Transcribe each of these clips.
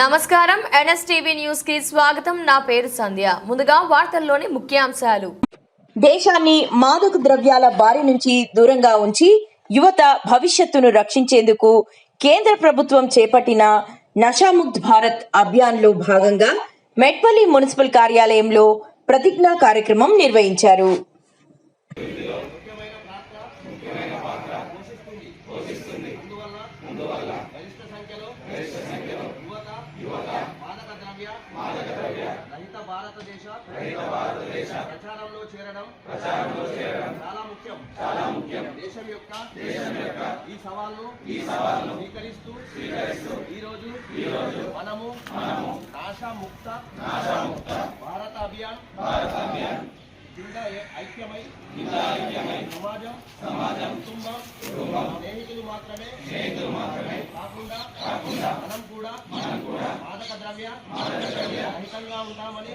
నమస్కారం. ఎన్ఎస్టీవీ న్యూస్కి స్వాగతం. నా పేరు సంధ్య. ముందుగా వార్తల్లోని ముఖ్యాంశాలు. దేశాన్ని మాదక ద్రవ్యాల బారి నుంచి దూరంగా ఉంచి యువత భవిష్యత్తును రక్షించేందుకు కేంద్ర ప్రభుత్వం చేపట్టిన నషాముక్త్ భారత్ అభియాన్లో భాగంగా మెట్పల్లి మున్సిపల్ కార్యాలయంలో ప్రతిజ్ఞా కార్యక్రమం నిర్వహించారు. మాదక ద్రవ్య రహిత భారతదేశ ప్రచారంలో చేరడం చాలా ముఖ్యం. చాలా ముఖ్యం. దేశం యొక్క ఈ సవాల్ను ఈ సవాల్ను స్వీకరిస్తూ స్వీకరిస్తూ ఈ రోజు ఈ రోజు మనము మనము నాశా ముక్త నాశా ముక్త భారత అభియాన్ భారత అభియాన్ కింద ఐక్యమై సమాజం సమాజం కుటుంబం కుటుంబం స్నేహితులు మాత్రమే స్నేహితులు మాత్రమే కాకుండా కాకుండా మనం కూడా మనం కూడా మాదక ద్రవ్య రహితంగా ఉంటామని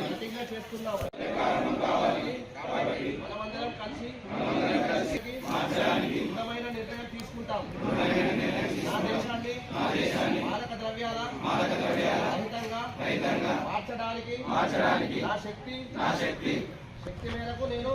ప్రతిజ్ఞ చేస్తున్నాం మనమందరం కలిసి దృఢమైన నిర్ణయం తీసుకుంటాం. నా దేశాన్ని మాదక ద్రవ్యాల రహితంగా మార్చడానికి మార్చడానికి నా శక్తి నా శక్తి శక్తి మేరకు నేను